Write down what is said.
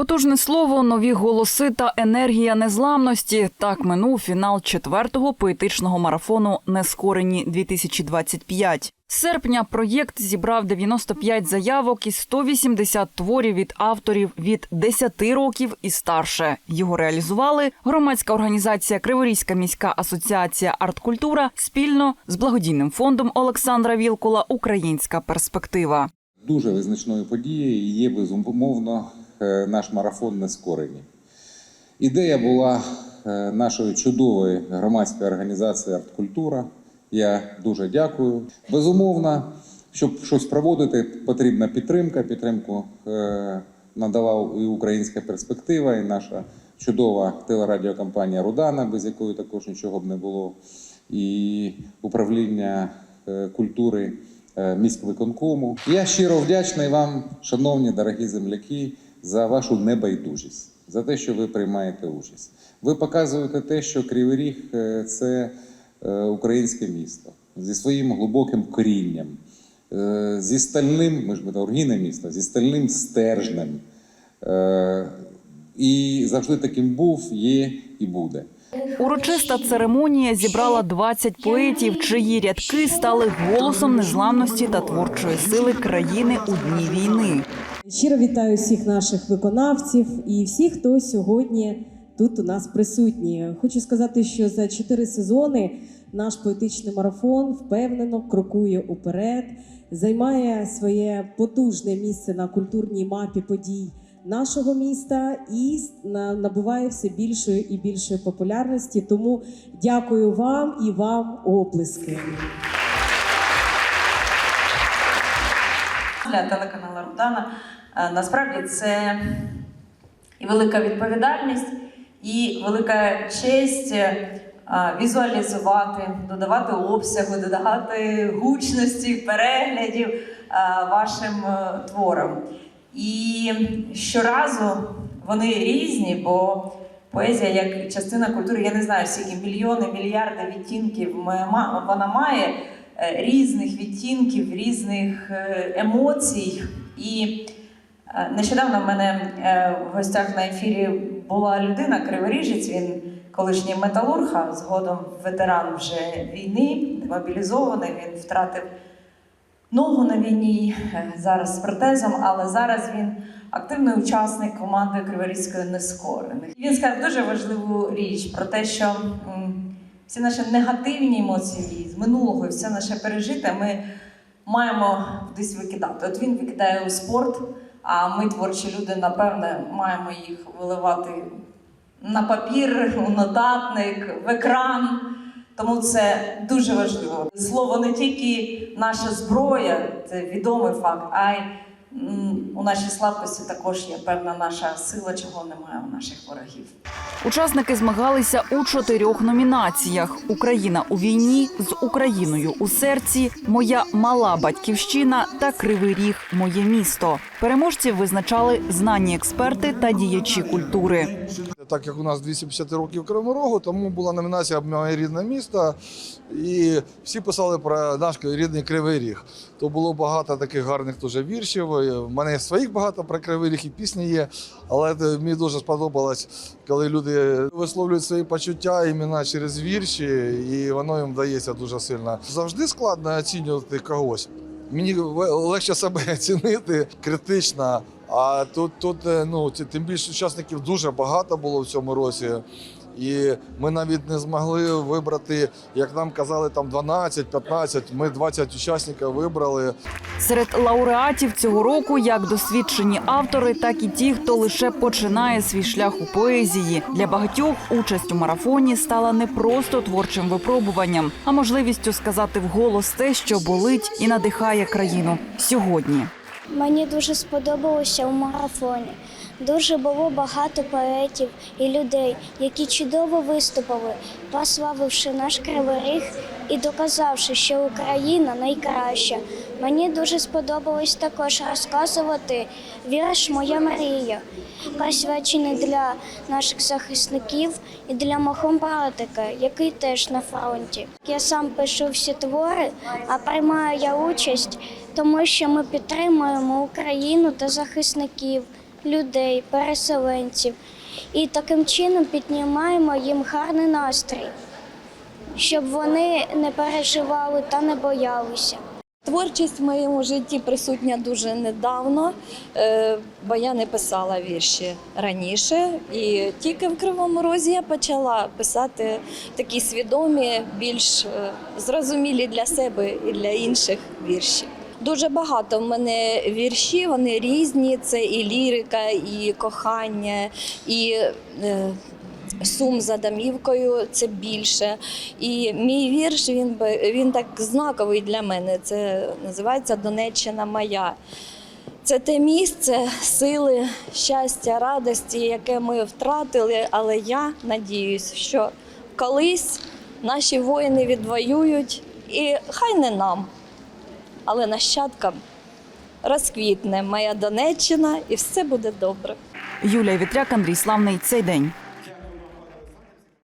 Потужне слово, нові голоси та енергія незламності. Так минув фінал четвертого поетичного марафону Нескорені 2025 З серпня проєкт зібрав 95 заявок і 180 творів від авторів від 10 років і старше. Його реалізували громадська організація Криворізька міська асоціація арткультура спільно з благодійним фондом Олександра Вілкула Українська перспектива. Дуже визначною подією є безумовно наш марафон нескорені. Ідея була е, нашої чудової громадської організації Арткультура. Я дуже дякую. Безумовно, щоб щось проводити, потрібна підтримка. Підтримку е, надала і українська перспектива, і наша чудова телерадіокомпанія Рудана, без якої також нічого б не було, і управління е, культури е, міськвиконкому. Я щиро вдячний вам, шановні дорогі земляки, за вашу небайдужість, за те, що ви приймаєте участь. Ви показуєте те, що Кривий Ріг е, це е, українське місто зі своїм глибоким корінням, е, зі стальним, ми ж металургійне місто, зі стальним стержнем. І завжди таким був, є і буде. Урочиста церемонія зібрала 20 поетів, чиї рядки стали голосом незламності та творчої сили країни у дні війни. Щиро вітаю всіх наших виконавців і всіх, хто сьогодні тут у нас присутні. Хочу сказати, що за чотири сезони наш поетичний марафон впевнено крокує уперед, займає своє потужне місце на культурній мапі подій нашого міста і набуває все більшої і більшої популярності. Тому дякую вам і вам оплески. Для телеканалу Рудана. Е, Насправді це і велика відповідальність, і велика честь е, візуалізувати, додавати обсягу, додавати гучності, переглядів е, вашим творам. І щоразу вони різні, бо поезія як частина культури, я не знаю, скільки мільйони, мільярди відтінків вона має різних відтінків, різних е, емоцій. І е, нещодавно в мене е, в гостях на ефірі була людина, криворіжець, він колишній металург, а згодом ветеран вже війни, мобілізований, він втратив ногу на війні, е, зараз з протезом, але зараз він активний учасник команди Криворізької нескорених. Він сказав дуже важливу річ про те, що всі наші негативні емоції з минулого все наше пережите ми маємо десь викидати. От він викидає у спорт, а ми, творчі люди, напевне, маємо їх виливати на папір, у нотатник, в екран. Тому це дуже важливо. Слово не тільки наша зброя, це відомий факт, а й у нашій слабкості також є певна наша сила, чого немає у наших ворогів. Учасники змагалися у чотирьох номінаціях: Україна у війні з Україною у серці, Моя мала батьківщина та Кривий Ріг Моє місто. Переможців визначали знані експерти та діячі культури. Так як у нас 250 років Кривого Рогу, тому була номінація Моє рідне місто. І всі писали про наш рідний Кривий Ріг. То було багато таких гарних дуже віршів. В мене своїх багато про Кривий Ріг і пісні є. Але мені дуже сподобалось, коли люди висловлюють свої почуття іменно через вірші, і воно їм вдається дуже сильно. Завжди складно оцінювати когось. Мені легше себе оцінити критично. А тут, тут е, ну, тим більше учасників дуже багато було в цьому році. І ми навіть не змогли вибрати, як нам казали, там 12-15, Ми 20 учасників вибрали. Серед лауреатів цього року як досвідчені автори, так і ті, хто лише починає свій шлях у поезії. Для багатьох участь у марафоні стала не просто творчим випробуванням, а можливістю сказати вголос те, що болить і надихає країну сьогодні. Мені дуже сподобалося у марафоні. Дуже було багато поетів і людей, які чудово виступили, прославивши наш кривий ріг і доказавши, що Україна найкраща. Мені дуже сподобалось також розказувати вірш Моя мрія, присвячений для наших захисників і для мого братика, який теж на фронті. Я сам пишу всі твори, а приймаю я участь, тому що ми підтримуємо Україну та захисників. людей, переселенців. І таким чином піднімаємо їм гарний настрій, щоб вони не переживали та не боялися. Творчість в моєму житті присутня дуже недавно, е, бо я не писала вірші раніше. І тільки в Кривому Розі я почала писати такі свідомі, більш е, зрозумілі для себе і для інших вірші. Дуже багато в мене вірші, вони різні. Це і лірика, і кохання, і е, сум за домівкою це більше. І мій вірш він він так знаковий для мене. Це називається Донеччина моя. Це те місце сили, щастя, радості, яке ми втратили. Але я надіюсь, що колись наші воїни відвоюють, і хай не нам, але нащадкам розквітне моя Донеччина, і все буде добре. Юлія Вітряк, Андрій Славний. Цей день.